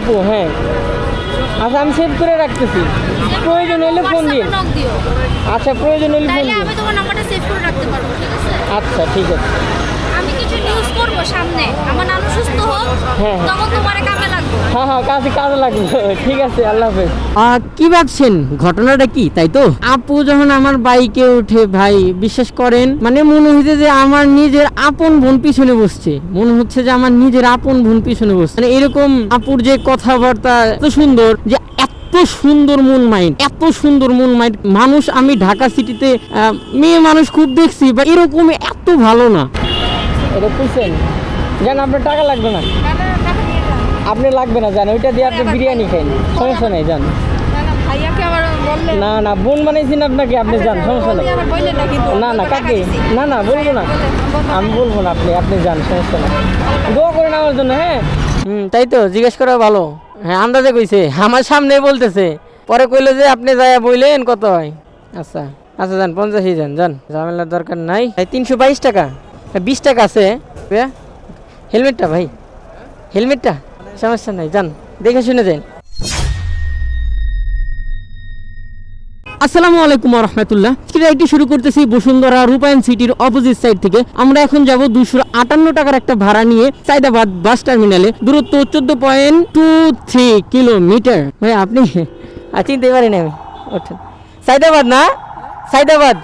আপু হ্যাঁ। আচ্ছা আমি সেভ করে রাখতেছি। প্রয়োজন হলে ফোন দিন আচ্ছা প্রয়োজন হলে ফোন দিন আমি তোমার নাম্বারটা সেভ করে রাখতে পারব ঠিক আছে? আচ্ছা ঠিক আছে। আমি কিছু সামনে। আমার নানু সুস্থ হোক হ্যাঁ। তখন তোমার কামে লাগবে। হ্যাঁ হ্যাঁ কাজে কাজে লাগবে। ঠিক আছে আল্লাহ হাফেজ। কি ভাবছেন? ঘটনাটা কি তাই তো? আপু যখন আমার বাইকে উঠে ভাই বিশ্বাস করেন মানে মনে হচ্ছে যে আমার নিজের আপন বোন পিছনে বসছে। মনে হচ্ছে যে আমার নিজের আপন বোন পিছনে বসছে। মানে এরকম আপুর যে কথাবার্তা এত সুন্দর যে এত সুন্দর মন মাইন্ড এত সুন্দর মন মাইন্ড। মানুষ আমি ঢাকা সিটিতে আহ, মেয়ে মানুষ খুব দেখছি বা এরকম এত ভালো না। এটা জান, আপনার টাকা লাগবে না? আপনি লাগবে না, জান, ওইটা দিয়ে আপনি বিরিয়ানি খাইন। সমস্যা নেই, জান। না না, বোন বানাইছি না আপনাকে, আপনি যান সমস্যা নেই। না না, কাকে? না না, বলব না। আমি বলব না আপনি আপনি যান সমস্যা নেই। দোয়া করেন আমার জন্য হ্যাঁ? হুম, তাই তো, জিজ্ঞেস করা ভালো। হ্যাঁ আন্দাজে কইছে, আমার সামনে বলতেছে। পরে কইলো যে, আপনি যাইয়া বইলেন, কত হয়? আচ্ছা আচ্ছা যান পঞ্চাশই যান যান ঝামেলার দরকার নাই। তিনশো বাইশ টাকা। বিশ টাকা আছে? হেলমেটটা ভাই হেলমেটটা সমস্যা নাই যান দেখে শুনে যান। আসসালামু আলাইকুম রহমতুল্লাহ রাইডটি শুরু করতেছি বসুন্ধরা রূপায়ণ সিটির অপোজিট সাইড থেকে। আমরা এখন যাব দুশো আটান্ন টাকার একটা ভাড়া নিয়ে সাইদাবাদ বাস টার্মিনালে। দূরত্ব চোদ্দ পয়েন্ট টু থ্রি কিলোমিটার। ভাই আপনি চিনতে পারেন আমি। ওঠেন। সাইদাবাদ না? সাইদাবাদ?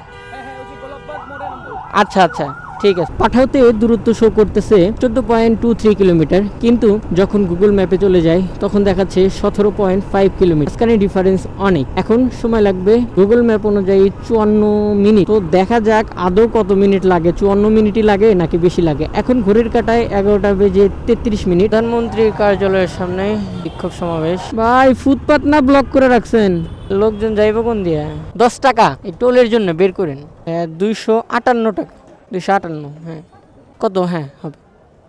আচ্ছা আচ্ছা। ঠিক আছে। পাঠাওতে দূরত্ব শো করতেছে চোদ্দ পয়েন্ট টু থ্রি কিলোমিটার কিন্তু যখন গুগল ম্যাপে চলে যায় তখন দেখাচ্ছে সতেরো পয়েন্ট ফাইভ কিলোমিটার মাঝখানে ডিফারেন্স অনেক। এখন সময় লাগবে গুগল ম্যাপ অনুযায়ী চুয়ান্ন মিনিট তো দেখা যাক আদৌ কত মিনিট লাগে। চুয়ান্ন মিনিটই লাগে নাকি বেশি লাগে? এখন ঘড়ির কাটায় এগারোটা বেজে তেত্রিশ মিনিট প্রধানমন্ত্রীর কার্যালয়ের সামনে বিক্ষোভ সমাবেশ। ভাই ফুটপাত না ব্লক করে রাখছেন? লোকজন যাইব কোন দিয়ে? দশ টাকা। এই টোলের জন্য বের করেন। দুইশো আটান্ন টাকা। দুইশো আটান্ন হ্যাঁ। কত? হ্যাঁ হবে।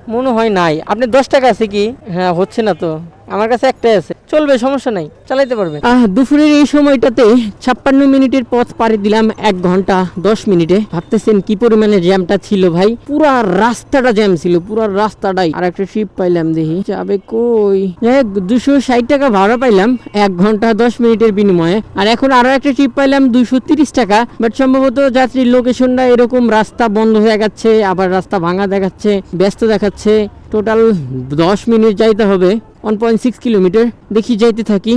মনে হয় নাই। আপনি দশ টাকা আছে কি? হ্যাঁ হচ্ছে না তো। আমার কাছে একটাই আছে। চলবে, সমস্যা নাই, চালাইতে পারবে আহ, দুপুরের এই সময়টাতে ছাপ্পান্ন মিনিটের পথ পাড়ি দিলাম এক ঘণ্টা, দশ মিনিটে। ভাবতেছেন কি পরিমাণে জ্যামটা ছিল ভাই? পুরা রাস্তাটা জ্যাম ছিল, পুরা রাস্তাটাই। আর একটা ট্রিপ পাইলাম দেখি, যাবে কই? দুশো ষাট টাকা ভাড়া পাইলাম এক ঘণ্টা, দশ মিনিটের বিনিময়ে। আর এখন আরও একটা ট্রিপ পাইলাম দুশো তিরিশ টাকা। বাট সম্ভবত যাত্রীর লোকেশনটা এরকম রাস্তা বন্ধ হয়ে যাচ্ছে, আবার রাস্তা ভাঙা দেখাচ্ছে, ব্যস্ত দেখাচ্ছে। টোটাল দশ মিনিট যাইতে হবে। ওয়ান পয়েন্ট সিক্স কিলোমিটার দেখি যাইতে থাকি।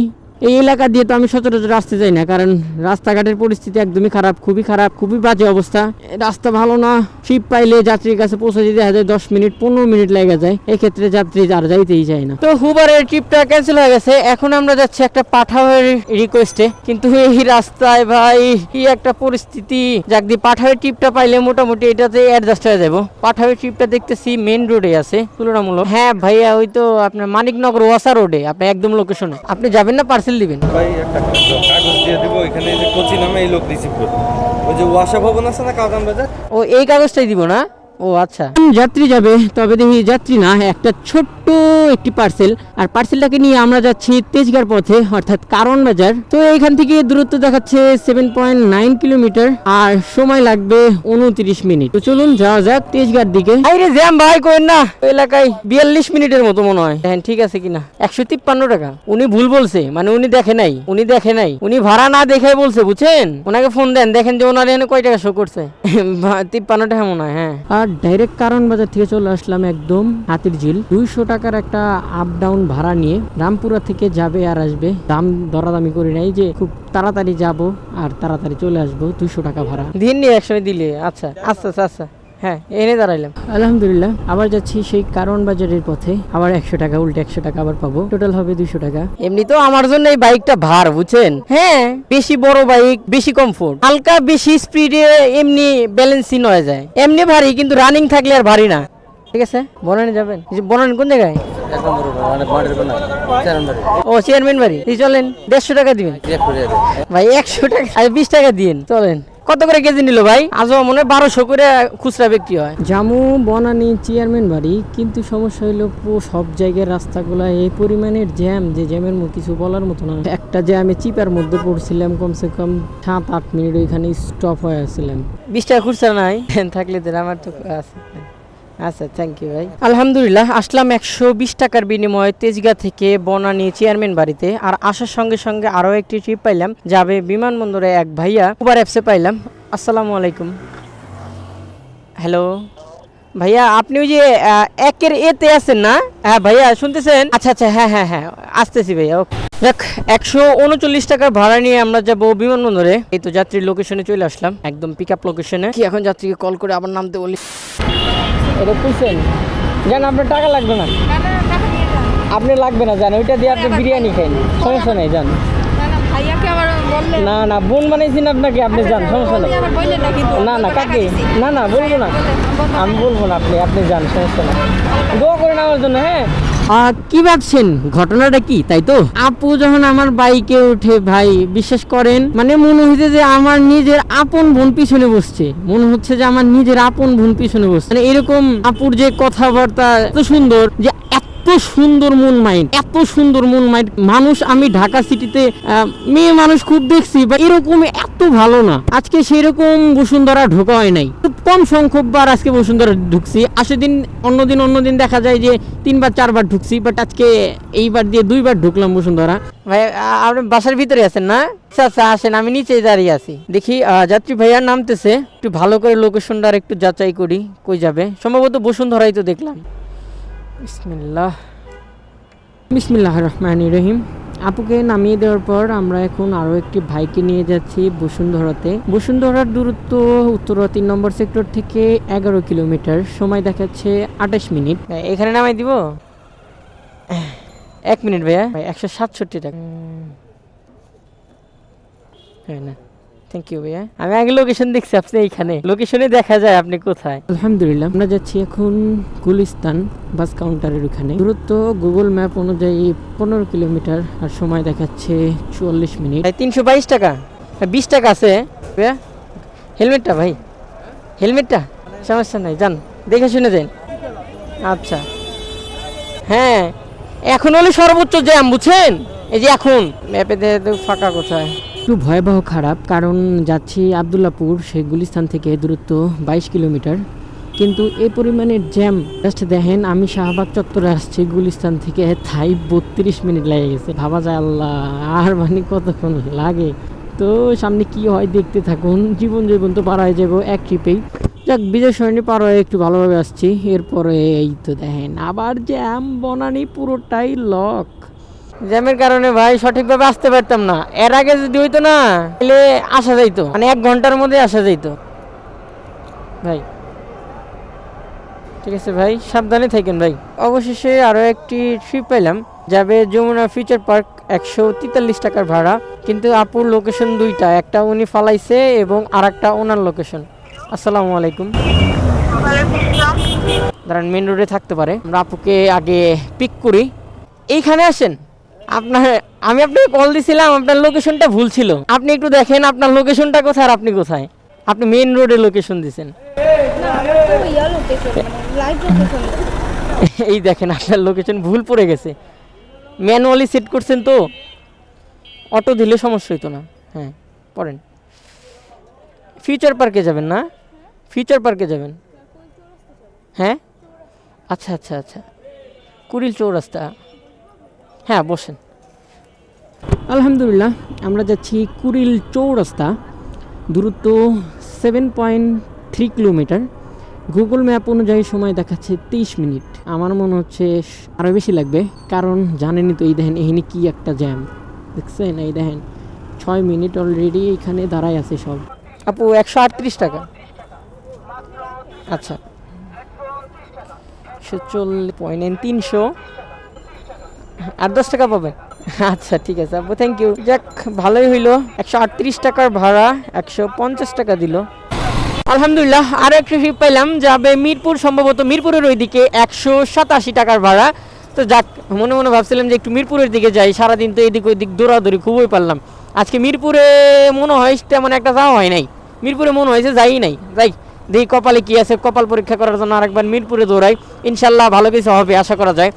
এই এলাকা দিয়ে তো আমি সচরাচর আসতে যাই না কারণ রাস্তাঘাটের পরিস্থিতি একদমই খারাপ খুবই খারাপ খুবই বাজে অবস্থা। রাস্তা ভালো না ট্রিপ পাইলে যাত্রীর কাছে পৌঁছে যেতে দেখা যায় দশ মিনিট পনেরো মিনিট লেগে যায়। এই ক্ষেত্রে যাত্রী আর যাইতেই চায় না। তো হুবারের ট্রিপটা ক্যান্সেল হয়ে গেছে। এখন আমরা যাচ্ছি একটা পাঠাওয়ের রিকোয়েস্টে। কিন্তু এই রাস্তায় ভাই কি একটা পরিস্থিতি। যাক দিয়ে পাঠাওয়ের ট্রিপটা পাইলে মোটামুটি এটাতে অ্যাডজাস্ট হয়ে যাব। পাঠাওয়ের ট্রিপটা দেখতেছি মেন রোডে আছে তুলনামূলক। হ্যাঁ ভাইয়া ওই তো আপনার মানিকনগর ওয়াসা রোডে আপনি একদম লোকেশনে আপনি যাবেন না পার্সেল দিবেন? ভাই একটা কাগজ দিয়ে দেবো এখানে যে কোচি নামে এই লোক রিসিভ করবে। ওই যে ওয়াসা ভবন আছে না কাউকাম বাজার? ও এই কাগজটাই দিব না? ও আচ্ছা। যাত্রী যাবে? তবে দেখি যাত্রী না একটা ছোট্ট একটি পার্সেল আর পার্সেলটাকে নিয়ে আমরা যাচ্ছি তেজগার পথে অর্থাৎ কারণ বাজার। তো এইখান থেকে দূরত্ব দেখাচ্ছে সেভেন পয়েন্ট নাইন কিলোমিটার আর সময় লাগবে উনত্রিশ মিনিট। তো চলুন যাওয়া যাক তেজগার দিকে। আরে জ্যাম ভাই কোয়েন না। এলাকায় বিয়াল্লিশ মিনিটের মতো মনে হয়। হ্যাঁ ঠিক আছে কিনা? একশো তিপ্পান্ন টাকা। উনি ভুল বলছে মানে উনি দেখে নাই উনি দেখে নাই। উনি ভাড়া না দেখে বলছে বুঝছেন? ওনাকে ফোন দেন দেখেন যে ওনার এখানে কয় টাকা শো করছে। তিপ্পান্ন টাকা মনে হয় হ্যাঁ। আর ডাইরেক্ট কারণ বাজার থেকে চলে আসলাম একদম হাতির ঝিল। দুইশো টাকার একটা আপ ডাউন ভাড়া নিয়ে রামপুরা থেকে যাবে আর আসবে। দাম দরাদামি করি নাই যে খুব তাড়াতাড়ি যাব আর তাড়াতাড়ি চলে আসব। দুইশো টাকা ভাড়া। দিন নিয়ে একসময় দিলে আচ্ছা আচ্ছা আচ্ছা আচ্ছা। হ্যাঁ এনে দাঁড়াইলাম। আলহামদুলিল্লাহ আবার যাচ্ছি সেই কারণ বাজারের পথে। আবার একশো টাকা উল্টে একশো টাকা আবার পাবো। টোটাল হবে দুশো টাকা। এমনি তো আমার জন্য এই বাইকটা ভার বুঝছেন? হ্যাঁ। বেশি বড় বাইক বেশি কমফোর্ট হালকা বেশি স্পিডে এমনি ব্যালেন্সিং হয়ে যায়। এমনি ভারী কিন্তু রানিং থাকলে আর ভারী না। ঠিক আছে? বনানি যাবেন? বনানি কোন জায়গায়? মানে ও চেয়ারম্যান বাড়ি? এই চলেন দেড়শো টাকা দিবেন। ভাই একশো টাকা বিশ টাকা দিন চলেন। কত করে কেজি নিল ভাই? আজও মনে হয় বারোশো করে খুচরা বিক্রি হয়। জামু বনানি চেয়ারম্যান বাড়ি কিন্তু সমস্যা হইল পু- সব জায়গার রাস্তাগুলো এই পরিমাণের জ্যাম যে জ্যামের কিছু বলার মতো না। একটা জ্যামে চিপার মধ্যে পড়ছিলাম কমসে কম সাত আট মিনিট ওইখানে স্টপ হয়ে আসছিলাম। বিশ টাকা খুচরা নাই? থাকলে আমার তো আছে। আচ্ছা থ্যাংক ইউ ভাই। আলহামদুলিল্লাহ, আসলাম একশো বিশ টাকার বিনিময়ে তেজগা থেকে বনানী চেয়ারম্যান বাড়িতে। আর আসার সঙ্গে সঙ্গে আরও একটি ট্রিপ পাইলাম, যাবে বিমানবন্দরে এক ভাইয়া। উবার অ্যাপসে পাইলাম। আসসালামু আলাইকুম। হ্যালো ভাইয়া, আপনি ওই যে একের এতে আছেন না? হ্যাঁ ভাইয়া, শুনতেছেন? আচ্ছা আচ্ছা হ্যাঁ হ্যাঁ হ্যাঁ আসতেছি ভাইয়া ওকে দেখ একশো উনচল্লিশ টাকার ভাড়া নিয়ে আমরা যাব বিমানবন্দরে। এই তো যাত্রীর লোকেশনে চলে আসলাম, একদম পিক আপ লোকেশনে কি এখন যাত্রীকে কল করে আবার নামতে বলি এটা বুঝছেন জান, আপনার টাকা লাগবে না? আপনি লাগবে না, জান, ওইটা দিয়ে আপনি বিরিয়ানি খাইন। সমস্যা নেই, জান। না না, বোন বানিয়েছি না আপনাকে, আপনি যান সমস্যা নেই। না না, কাকে, না না, বলব না। আমি বলব না আপনি আপনি যান সমস্যা না দোয়া করেন আমার জন্য হ্যাঁ? কি ভাবছেন? ঘটনাটা কি, তাই তো? আপু যখন আমার বাইকে উঠে, ভাই, বিশ্বাস করেন মানে মনে হচ্ছে যে আমার নিজের আপন বোন পিছনে বসছে। মনে হচ্ছে যে আমার নিজের আপন বোন পিছনে বসছে। মানে এরকম আপুর যে কথাবার্তা এত সুন্দর যে সুন্দর মন মাইন্ড এত সুন্দর মন মাইন্ড মানুষ, আমি ঢাকা সিটিতে মেয়ে মানুষ খুব দেখছি, বা এরকম এত ভালো না। আজকে সেরকম বসুন্ধরা ঢোকা হয় নাই। কম সংখ্যক বার আজকে বসুন্ধরা ঢুকছি। আসে দিন অন্যদিন অন্যদিন দেখা যায় যে তিনবার, চারবার ঢুকছি বাট আজকে এইবার দিয়ে দুইবার ঢুকলাম বসুন্ধরা। ভাই আপনি বাসার ভিতরে আছেন না? আচ্ছা আচ্ছা আসেন, আমি নিচে দাঁড়িয়ে আছি। দেখি যাত্রী ভাইয়া নামতেছে। একটু ভালো করে লোকেশনটা আর একটু যাচাই করি, কই যাবে? সম্ভবত বসুন্ধরাই তো দেখলাম। বিসমিল্লাহ। বিসমিল্লাহ রহমান রহিম। আপুকে নামিয়ে দেওয়ার পর আমরা এখন আরও একটি ভাইকে নিয়ে যাচ্ছি বসুন্ধরাতে। বসুন্ধরার দূরত্ব উত্তরা তিন নম্বর সেক্টর থেকে এগারো কিলোমিটার। সময় দেখাচ্ছে আঠাশ মিনিট। এখানে নামাই দিব? এক মিনিট ভাইয়া। একশো সাতষট্টি টাকা। হ্যাঁ না। থ্যাংক ইউ ভাইয়া। আমি আগে লোকেশন দেখছি আপনি এইখানে। লোকেশনে দেখা যায় আপনি কোথায়। আলহামদুলিল্লাহ আমরা যাচ্ছি এখন গুলিস্তান বাস কাউন্টারের ওখানে। দূরত্ব গুগল ম্যাপ অনুযায়ী পনেরো কিলোমিটার আর সময় দেখাচ্ছে চুয়াল্লিশ মিনিট। তিনশো বাইশ টাকা। বিশ টাকা আছে। ভাইয়া হেলমেটটা ভাই। হেলমেটটা? সমস্যা নাই যান। দেখে শুনে যান। আচ্ছা। হ্যাঁ এখন হলে সর্বোচ্চ জ্যাম বুঝছেন? এই যে এখন। ম্যাপে ফাঁকা কোথায়? একটু ভয়াবহ খারাপ, কারণ যাচ্ছি আবদুল্লাপুর, সেই গুলিস্তান থেকে দূরত্ব বাইশ কিলোমিটার। কিন্তু এই পরিমাণের জ্যাম জাস্ট দেখেন, আমি শাহবাগ চত্বরে আসছি, গুলিস্তান থেকে থাই বত্রিশ মিনিট লেগে গেছে। ভাবা যায় আল্লাহ, আর মানে কতক্ষণ লাগে? তো সামনে কি হয় দেখতে থাকুন, জীবন জীবন তো পার হয়ে যাব এক ট্রিপেই। যাক, বিজয় সরণি পার হয়ে একটু ভালোভাবে আসছি, এরপরে এই তো দেখেন, আবার জ্যাম, বনানি পুরোটাই লক জ্যামের কারণে ভাই সঠিকভাবে আসতে পারতাম না। এর আগে যদি হইতো না, তাহলে আসা যাইতো। মানে এক ঘণ্টার মধ্যে আসা যাইতো। ভাই। ঠিক আছে ভাই, সাবধানে থাকেন ভাই। অবশেষে আরও একটি ট্রিপ পেলাম যাবে যমুনা ফিউচার পার্ক একশো তেতাল্লিশ টাকার ভাড়া। কিন্তু আপুর লোকেশন দুইটা, একটা উনি ফালাইছে এবং আর একটা ওনার লোকেশন আসসালামু আলাইকুম। দাঁড়ান মেন রোডে থাকতে পারে। আমরা আপুকে আগে পিক করি। এইখানে আসেন। আপনার, আমি আপনাকে কল দিছিলাম, আপনার লোকেশনটা ভুল ছিল। আপনি একটু দেখেন আপনার লোকেশনটা কোথায় আর আপনি কোথায়। আপনি মেন রোডে লোকেশন দিছেন। এই দেখেন আপনার লোকেশন ভুল পড়ে গেছে। ম্যানুয়ালি সেট করছেন তো। অটো দিলে সমস্যা হইতো না। হ্যাঁ পড়েন। ফিউচার পার্কে যাবেন না? ফিউচার পার্কে যাবেন। হ্যাঁ? আচ্ছা আচ্ছা আচ্ছা। কুড়িল চৌরাস্তা। হ্যাঁ বসেন। আলহামদুলিল্লাহ আমরা যাচ্ছি কুড়িল চৌরাস্তা দূরত্ব seven point three kilometre Google map অনুযায়ী সময় দেখাচ্ছে তেইশ মিনিট। আমার মনে হচ্ছে আরও বেশি লাগবে কারণ জানেনই তো এই দেখেন এখানে কী একটা জ্যাম দেখছেন? এই দেখেন ছয় মিনিট অলরেডি এখানে দাঁড়ায় আছে সব। আপু একশো আটত্রিশ টাকা। আচ্ছা। একশো চল্লিশ পয়েন্ট তিনশো। আর দশ টাকা পাবেন আচ্ছা ঠিক আছে আপু থ্যাংক ইউ যাক, ভালোই হইল। একশো আটত্রিশ টাকার ভাড়া, একশো পঞ্চাশ টাকা দিল। আলহামদুলিল্লাহ আরও একটা ট্রিপ পাইলাম, যাবে মিরপুর, সম্ভবত মিরপুরের ওইদিকে একশো সাতাশি টাকার ভাড়া। তো যাক, মনে মনে ভাবছিলাম যে একটু মিরপুরের দিকে যাই, সারাদিন তো এদিক ওইদিক দৌড়াদৌড়ি খুবই পারলাম। আজকে মিরপুরে মনে হয় তেমন একটা যাওয়া হয় নাই। মিরপুরে মনে হয়েছে যাই নাই। যাই, দেখি কপালে কি আছে, কপাল পরীক্ষা করার জন্য আরেকবার মিরপুরে দৌড়াই। ইনশাল্লাহ ভালো কিছু হবে, আশা করা যায়।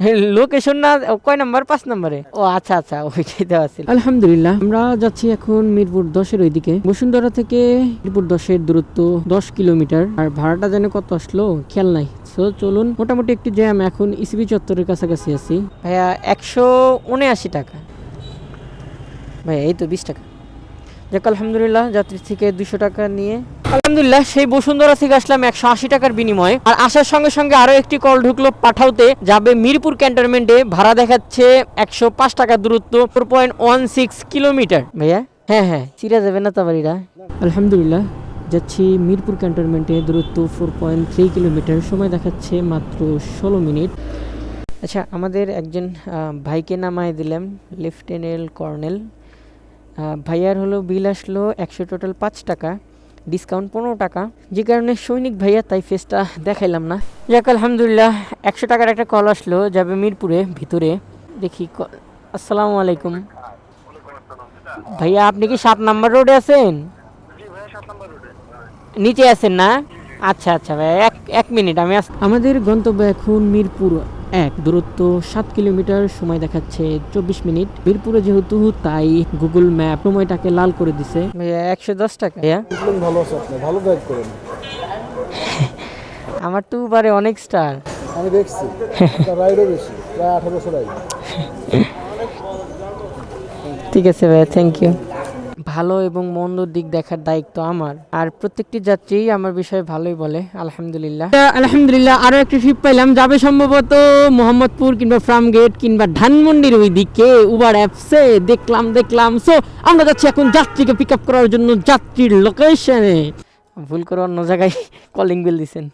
লোকেশন না কয় নাম্বার? পাঁচ নাম্বারে। ও আচ্ছা আচ্ছা ওইটাই দেওয়া ছিল। আলহামদুলিল্লাহ আমরা যাচ্ছি এখন মিরপুর দশের ওইদিকে। বসুন্ধরা থেকে মিরপুর দশের দূরত্ব দশ কিলোমিটার। আর ভাড়াটা যেন কত আসলো? খেয়াল নাই। সো চলুন মোটামুটি একটু জ্যাম। এখন ইসিবি চত্বরের কাছাকাছি আছি। ভাইয়া একশো উনআশি টাকা। ভাইয়া এই তো বিশ টাকা। যাক আলহামদুলিল্লাহ যাত্রী থেকে দুশো টাকা নিয়ে। আলহামদুলিল্লাহ সেই বসুন্ধরা থেকে আসলাম একশো আশি টাকার বিনিময়ে। আর আসার সঙ্গে সঙ্গে আরও একটি কল ঢুকলো পাঠাওতে যাবে মিরপুর ক্যান্টনমেন্টে। ভাড়া দেখাচ্ছে একশো পাঁচ টাকা দূরত্ব four point one six kilometre. ভাইয়া? হ্যাঁ হ্যাঁ চিরা যাবে না তাবাড়িরা? আলহামদুলিল্লাহ যাচ্ছি মিরপুর ক্যান্টনমেন্টে দূরত্ব ফোর পয়েন্ট থ্রি কিলোমিটার। সময় দেখাচ্ছে মাত্র ষোলো মিনিট। আচ্ছা আমাদের একজন ভাইকে নামায় দিলাম লেফটেন্যান্ট কর্নেল। ভাইয়ার হলো বিল আসলো একশো টোটাল পাঁচ টাকা ডিসকাউন্ট পনেরো টাকা। যে কারণে সৈনিক ভাইয়া তাই ফেসটা দেখাইলাম না। যাক, আলহামদুলিল্লাহ, একশো টাকার একটা কল আসলো, যাবে মিরপুরে, ভিতরে। দেখি আসসালামু আলাইকুম। ভাইয়া, আপনি কি সাত নাম্বার রোডে আছেন? নিচে আছেন না? আচ্ছা আচ্ছা ভাই এক এক মিনিট আমি আমাদের গন্তব্য এখন মিরপুর। এক দূরত্ব সাত কিলোমিটার সময় দেখাচ্ছে চব্বিশ মিনিট। মিরপুরে যেহেতু তাই গুগল ম্যাপ সময়টাকে লাল করে দিছে। একশো দশ টাকা। ভালো আছে আপনি ভালো ড্রাইভ করেন। আমার তো পারে অনেক স্টার আমি দেখছি রাইডও বেশি প্রায় আঠারো বছর রাইড ঠিক আছে ভাইয়া থ্যাংক ইউ ভালো এবং মন্দ দিক দেখার দায়িত্ব আমার। আর প্রত্যেকটি যাত্রী আমার বিষয়ে ভালোই বলে আলহামদুলিল্লাহ। আলহামদুলিল্লাহ আরও একটি ট্রিপ পাইলাম। যাবে সম্ভবত মোহাম্মদপুর কিংবা ফার্ম গেট কিংবা ধানমন্ডির ওই দিকে উবার অ্যাপসে দেখলাম দেখলাম। সো আমরা যাচ্ছি এখন যাত্রীকে পিক আপ করার জন্য যাত্রীর লোকেশনে ভুল করে অন্য জায়গায় কলিং বেল দিছেন।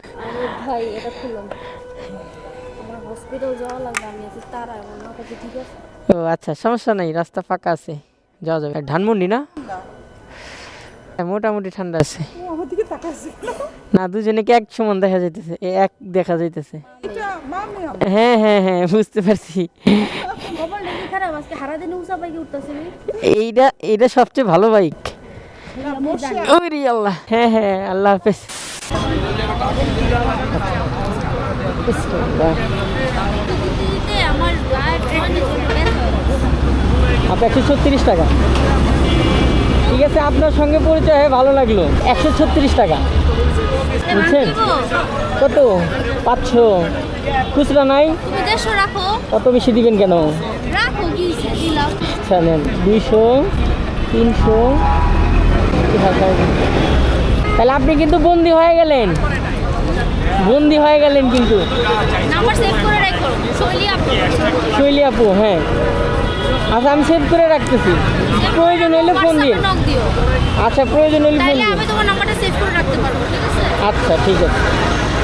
ভাই এটা খুললাম। আমার হসপিটাল যাওয়া লাগবে আমি তারা আমার মাথা কি ঠিক আছে। ও আচ্ছা সমস্যা নাই রাস্তা ফাঁকা আছে। যাওয়া যাবে। আর ধানমন্ডি না? হ্যাঁ, মোটামুটি ঠান্ডা আছে। না দুজনে কি এক সমান দেখা যাইতেছে? এক দেখা যাইতেছে। হ্যাঁ হ্যাঁ হ্যাঁ বুঝতে পারছি। এইটা এইটা সবচেয়ে ভালো বাইক। ওরে আল্লাহ। হ্যাঁ হ্যাঁ আল্লাহ হাফেজ। আপনি একশো ছত্রিশ টাকা। ঠিক আছে আপনার সঙ্গে পরিচয় হয়ে ভালো লাগল। একশো ছত্রিশ টাকা। বুঝছেন? কত? পাঁচশো। খুচরা নাই? কত বেশি দিবেন কেন? আচ্ছা নেন। দুইশো তিনশো। তাহলে আপনি কিন্তু বন্দি হয়ে গেলেন। বন্দি হয়ে গেলেন কিন্তু। শৈলী আপু হ্যাঁ। আচ্ছা আমি সেভ করে রাখতেছি। প্রয়োজন হলে ফোন দিন। আচ্ছা প্রয়োজন হলে ফোন দিন। আমি তোমার নাম্বারটা সেভ করে রাখতে পারব ঠিক আছে? আচ্ছা ঠিক আছে।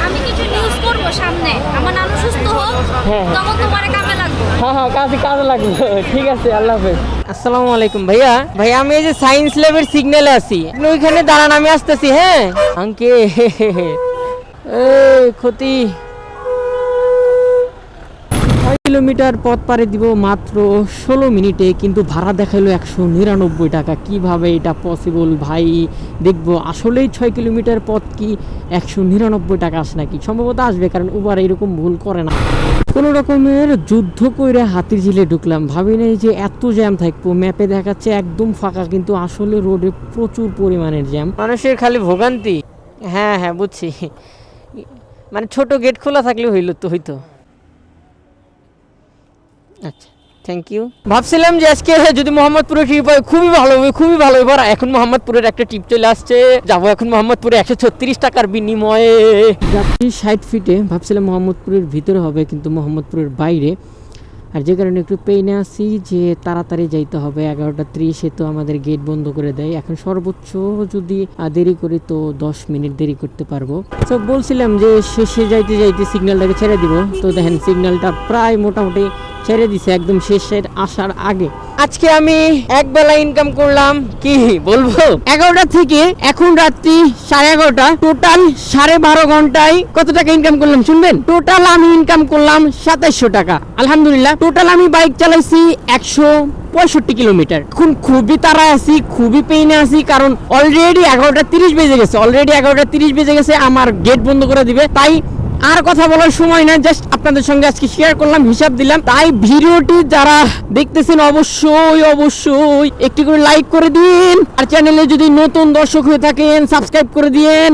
আমি কিছু নিউজ করব সামনে। আমার নানু সুস্থ হোক হ্যাঁ। তখন তোমার কামে লাগবো। হ্যাঁ হ্যাঁ কাজে কাজে লাগবে। ঠিক আছে আল্লাহ হাফেজ। আসসালামু আলাইকুম ভাইয়া। ভাইয়া আমি এই যে সায়েন্স ল্যাবের সিগন্যালে আছি। আপনি ওইখানে দাঁড়ান আমি আসতেছি হ্যাঁ? আঙ্কে এই ক্ষতি। কিলোমিটার পথ পাড়ি দিব মাত্র ষোলো মিনিটে, কিন্তু ভাড়া দেখাইলো একশো নিরানব্বই টাকা। কীভাবে এটা পসিবল ভাই, দেখব, আসলেই ছয় কিলোমিটার পথ কি? একশো নিরানব্বই টাকা আসে নাকি? সম্ভবত আসবে, কারণ উবার এরকম ভুল করে না। কোনো রকমের যুদ্ধ কইরে হাতির ঝিলে ঢুকলাম। ভাবি নাই যে এত জ্যাম থাকব। ম্যাপে দেখাচ্ছে একদম ফাঁকা, কিন্তু আসলে রোডে প্রচুর পরিমাণের জ্যাম। মানুষের খালি ভোগান্তি। হ্যাঁ হ্যাঁ বুঝছি। মানে ছোট গেট খোলা থাকলে হইল তো, হইতো। আচ্ছা থ্যাংক ইউ ভাবছিলাম যে আজকে যদি মোহাম্মদপুরে ট্রিপ হয়, খুবই ভালো হবে, খুবই ভালো হবে। এখন মোহাম্মদপুরের একটা ট্রিপ চলে আসছে। যাব এখন মোহাম্মদপুরে একশো ছত্রিশ টাকার বিনিময়ে। যাত্রী ষাট ফিটে ভাবছিলাম মোহাম্মদপুরের ভিতরে হবে, কিন্তু মোহাম্মদপুরের বাইরে। আর যে কারণে একটু পেইনে আসি যে তাড়াতাড়ি যাইতে হবে। এগারোটা ত্রিশে তো আমাদের গেট বন্ধ করে দেয়। এখন সর্বোচ্চ যদি দেরি করি তো দশ মিনিট দেরি করতে পারব। তো বলছিলাম যে শেষে যাইতে যাইতে সিগন্যালটাকে ছেড়ে দিব। তো দেখেন সিগন্যালটা প্রায় মোটামুটি ছেড়ে দিছে একদম শেষের আসার আগে। আজকে আমি এক বেলা ইনকাম করলাম। কি বলব? এগারোটা থেকে এখন রাত্রি সাড়ে এগারোটা। টোটাল সাড়ে বারো ঘন্টায় কত টাকা ইনকাম করলাম শুনবেন? টোটাল আমি ইনকাম করলাম সাতাইশশো টাকা। আলহামদুলিল্লাহ টোটাল আমি বাইক চালাইছি একশো পঁয়ষট্টি কিলোমিটার এখন খুবই তারা আছি, খুবই পেইনে আছি, কারণ অলরেডি এগারোটা তিরিশ বেজে গেছে অলরেডি এগারোটা তিরিশ বেজে গেছে, আমার গেট বন্ধ করে দিবে। তাই আর কথা বলার সময় না জাস্ট আপনাদের সঙ্গে আজকে শেয়ার করলাম, হিসাব দিলাম। তাই ভিডিওটি যারা দেখতেছেন, অবশ্যই অবশ্যই একটি করে লাইক করে দিন। আর চ্যানেলে যদি নতুন দর্শক হয়ে থাকেন সাবস্ক্রাইব করে দিন